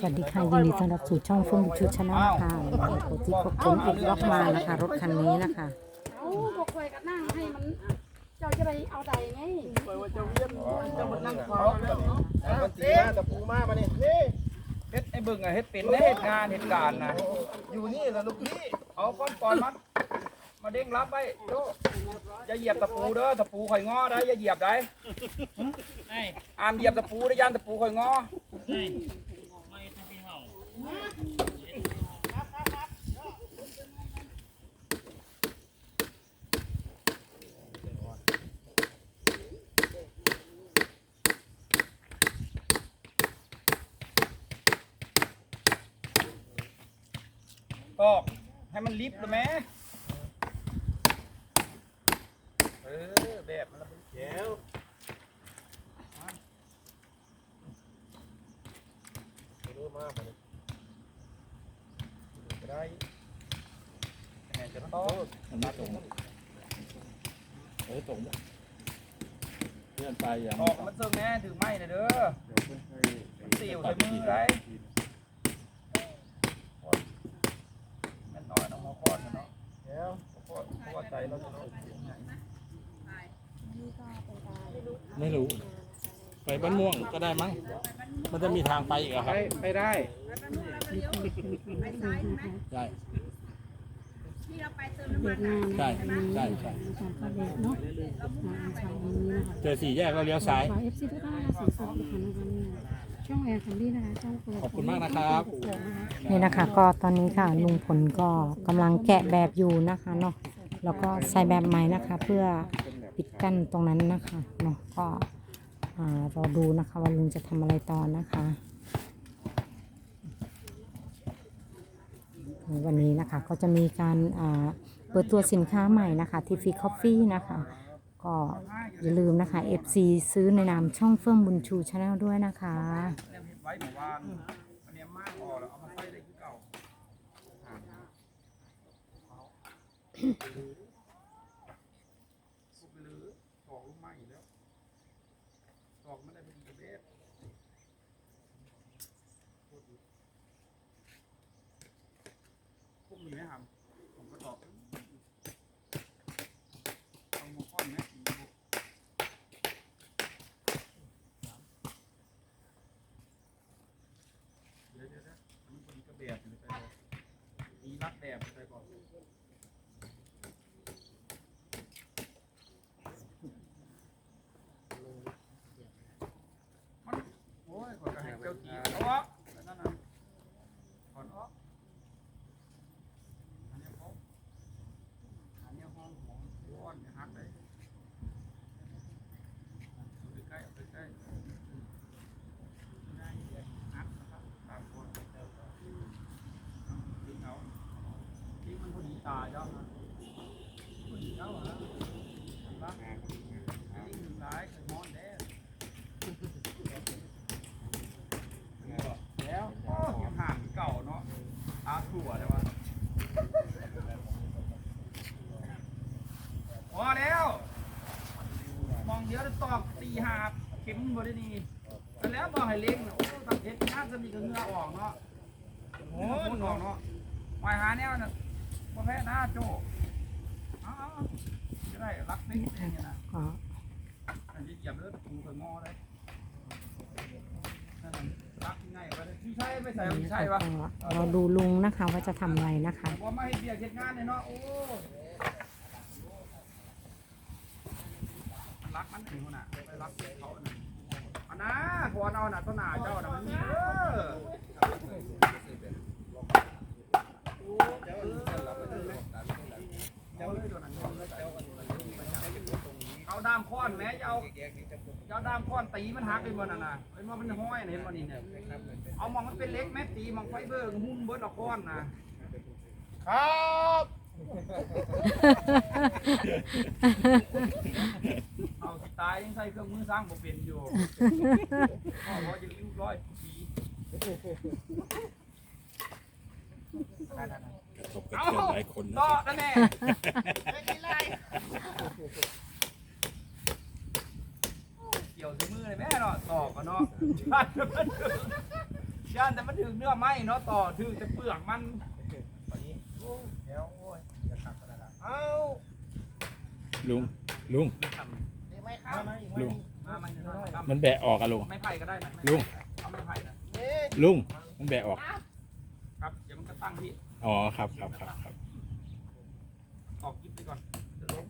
สวัสดีค่ะยินดีต้อนรับสู่ช่องฟุ้งชุดชาแนลค่ะโปรที่พบผมอีกรอบมานะคะ รถคันนี้นะคะเอาบอกเคยก็นั่งให้มันเจ้าจะไปเอาใดไงมันตีมาตะปูมามานี่นี่เฮ็ดไอ้เบิ่งอะเฮ็ดเป็นเฮ็ดงานเฮ็ดการนะอยู่นี่แหละลูกพี่เอาก้อนก่อนมัน มาเด้งรับไว้โจอย่าเหยียบตะปูเด้อตะปูข่อยงอได้อย่าเหยียบได้อามเหยียบตะปูได้ย่านตะปูข่อยงอก็ให้มันลิฟต์เลยไหมเอแบบมันละเป็นแก้วไม่รู้มากเลยได้แห่จะต้องมันไม่ตรงเออตรงเลื่อนไปอย่างออกมันเซิงแน่ถือไม้เลยเด้อมันเสียวใส่มือไรมันน้อยน้องมาคอนเนาะแล้วคอนคอนใจเราเนาะ ไม่รู้ ไปบ้านม่วงก็ได้มั้ง มันจะมีทางไปอีกเหรอครับ ไปได้ ใช่ ที่เราไปเติมน้ำมันใช่ใช่ใช่ก็เด็กเนาะเช้านี้นะคะเจอสี่แยกแล้วเลี้ยวซ้าย ขอเอฟซีทุกท่านนะคะสวัสดีค่ะนะคะช่องแอร์คัมบี้นะคะช่องเปิดขอบคุณมากนะครับ นี่นะคะก็ตอนนี้ค่ะลุงพลก็กำลังแกะแบบอยู่นะคะเนาะแล้วก็ใส่แบบใหม่นะคะ เพื่อ ปิดกั้นตรงนั้นนะคะเนาะก็รอดูนะคะว่าลุงจะทำอะไรต่อนะคะ วันนี้นะคะก็จะมีการเปิดตัวสินค้าใหม่นะคะที่ฟีคอฟฟี่นะคะก็อย่าลืมนะคะ FC ซื้อในนามช่องเฟื่องบุญชูชาแนลด้วยนะคะเนี่ยเฮ็ดไว้เมื่อวานอันเนี้ยมากพอแล้วเอามาใส่ได้คือเก่าสุกไปเลยตอกลงมาอีกแล้วตอกไม่ได้เป็นกระเบ็ดพวกมีไหมครับผมก็ตอกเอาหมูก้อนไหม เดี๋ยวเดี๋ยวเดี๋ยวมันเป็นกระเบียดอยู่ไปเลยมีรักแบบไปก่อนมันโอ้ยขอจะให้เจ้าที่เอาวะนั่นน่ะขอนออกอันนี้เขาอันนี้ห้องของร้อนเนี่ยหักเลยเอาไปใกล้เอาไปใกล้ ได้เยอะนักนะครับตามคนทิ้งเอาทิ้งมันพอดีตาเจ้านะพอดีเจ้าเหรอรักทิ้งซ้ายคือมอนแดงแล้วโอ้ยห่างเก่าเนาะอาถั่วได้ปะพอแล้ว มองเดียวจะตอกตีหาเข็มบ่ได้ดีแต่แล้วบอกให้เล็กนะโอ้ตัดเห็ดงานจะมีกับเหงือออกเนาะโอ้ยออกเนาะวายหาแนวน่ะบ่แพ้หน้าโจเอาเอาเอาจะได้รักได้เองนะก็อันนี้เหยียบเลือดปูกับงอเลยนั่นน่ะรักง่ายกว่าที่ใช่ไม่ใส่ไม่ใช่ปะ ก็เราดูลุงนะคะว่าจะทำอะไรนะคะ ว่าไม่ให้เบียดเฮ็ดงานเนี่ยเนาะโอ้รักมันถึงขนาดไปรักเขาน่ะ อันนะพอเอาน่ะต้นหนาเจ้าน่ะมันมีเออเอาด้ามค้อนแม่เอาเอาด้ามค้อนตีมันหักเลยมันน่ะนะเห็นว่ามันห้อยน่ะเห็นมันนี่เนี่ยเอามองมันเป็นเล็กแม่ตีมองไฟเบอร์หุ้มเบิร์ดเอาค้อนนะ ครับ เอาสิตายยังใส่เครื่องมือสร้างบ่เป็นอยู่พ่อว่าจะยิ้วร้อยปีนั่นๆกระทบกระเทือนหลายคนๆนะต่อครับนั่นแน่เกี่ยวใส่มือเลยแม่เนาะตอกอะเนาะย่านแต่มันถึงย่านแต่มันถึงเนื้อไม้เนาะต่อถึงแต่เปลือกมันเดี๋ยวโอ้ยอย่าขัดกันนะ เอ้าลุงลุงไม่ครับลุง มามาน้อยๆมันแบะออกอะลุงไม่ไผ่ก็ได้นะลุงเอาไม่ไผ่นะลุงมันแบะออกครับเดี๋ยวมันก็ตั้งที่อ๋อครับครับครับครับออกยิบไปก่อนเดี๋ยวลง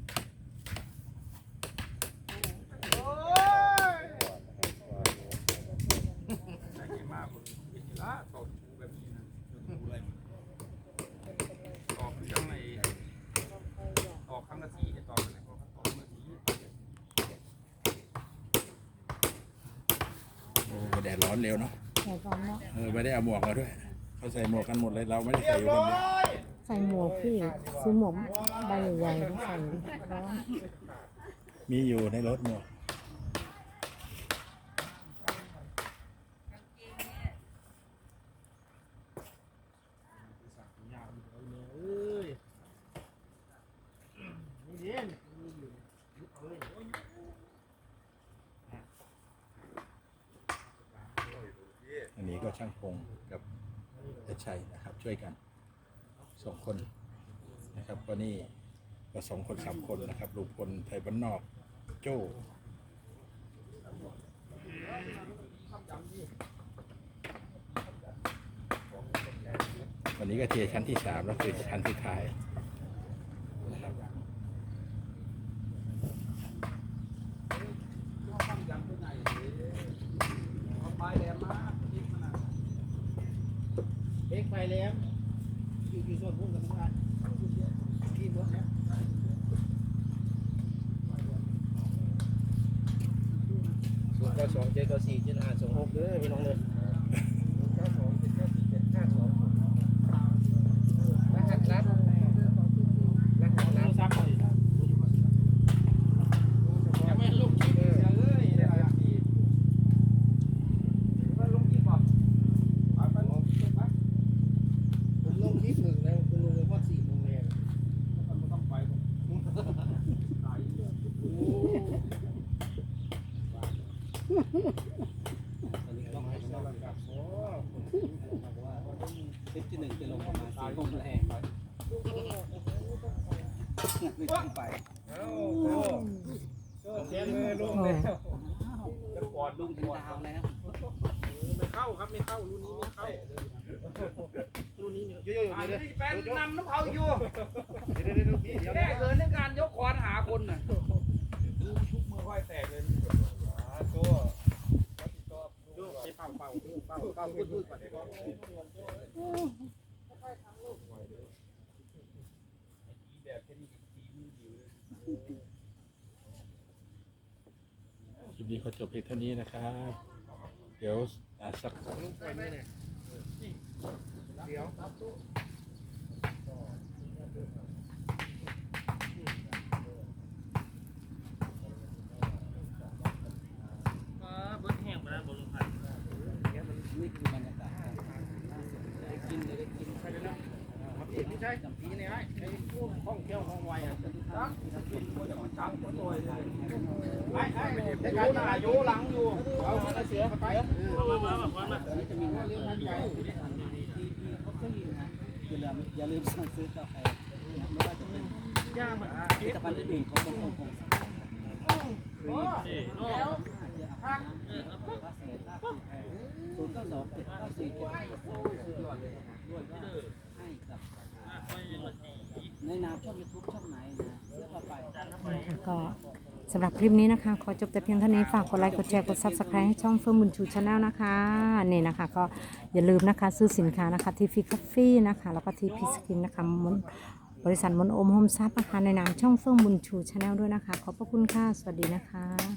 ได้เก่งมากเลยเห็นละตอกแบบนี้นะตอกยังไงตอกครั้งละทีเนี่ยตอกอะไรตอกครั้งละที โอ้แดด ร้อนเร็วเนาะใส่ก่อนเนาะเออไม่ได้เอาหมวกมาด้วยเขาใส่หมวกกันหมดเลยเราไม่ได้ใส่อยู่คนเดียวใส่หมวกพี่ซื้อหมวกใบใหญ่ๆใส่ร้อนมีอยู่ในรถหมวก นนี้ก็ช่างพงกับเอชัยนะครับ ช่วยกันสองคนนะครับก็นี่ก็สองคนสามคนนะครับลุงพลไทยบ้านนอกโจ้วันนี้ก็เทียชั้นที่สามแล้วคือชั้นสุดท้ายนะครับ เอาปลายแหลมมายิบมันนะ เอกไปแล้วอยู่อยู่ส่วนพุ่งกับทุกอันกินหมดแล้วศูนย์เก้าสองเจ็ดเก้าสี่เจ็ดห้าสองหกเด้อพี่น้องเลยศูนย์เก้าสองเจ็ดเก้าสี่เจ็ดห้าสองหกรหัสลับรหัสลับซับเลย อย่าไม่ลงคลิปอย่าเลยได้อะไรทีว่าลงคลิปป่ะไปไปลงคลิปไป ผมลงคลิปหนึ่งแล้วคุณลงไปพอดสี่โมงแรง มันไม่ต้องไปหรอกตายเลย ต้องให้เรากลับโอ้ คลิปที่หนึ่งจะลงประมาณสี่โมงแรงไม่ต้องไปเอ้าโอ้โหเจ๊เลยลงแล้วจะกอดลุงงถึงกอดดาวแล้วไม่เข้าครับไม่เข้ารุ่นนี้ไม่เข้ารุ่นนี้เยอะๆอันเดี๋ยนี้แฟนนำน้ำเผาอยู่เดี๋ยวเดี๋ยวเดี๋ยวแก้เกินในการยกคอนหาคนน่ะทุกมือไหวแตกเลย ค่นี้ทีมอยู่เลยคลิปนี้เขาจบเพียงเท่านี้นะครับ เดี๋ยวอะสัก เดี๋ยว เบิ้งแห้งไปแล้วบนรถไฟ นี่คือบรรยากาศได้กินได้กินใช่ไหมนะพี่ใช่จำพีนี่ไอ้ไอ้ห้องเที่ยวห้องไวอะจังคนจะมาจังตัวเลยไอ้ไอ้ในการตลาดอยู่หลังอยู่เอาเสือไปมามามามามาจะมีเรื่องท่านใหญ่อย่าลืมสั่งซื้อกาแฟไม่ว่าจะเป็นย่างมันผลิตภัณฑ์อื่นของบางคนของเอ๊ะโอ้ศูนย์เก้าสองเจ็ดเก้าสี่เจ็ดห้าสองด้วยให้กับ ในนามช่องยูทูบช่องไหนนะเสื้อผ้าไปนะคะก็สำหรับคลิปนี้นะคะ ขอจบแต่เพียงเท่านี้ฝากกดไลค์กดแชร์กด subscribe ให้ช่องเฟิร์มบุญชูชาแนลนะคะนี่นะคะก็อย่าลืมนะคะซื้อสินค้านะคะที่ฟิกาฟี่นะคะ แล้วก็ที่พีสกินนะคะมนบริษัทมนโอมโฮมซับนะคะในนามช่องเฟิร์มบุญชูชาแนลด้วยนะคะ ขอบพระคุณค่ะ สวัสดีนะคะ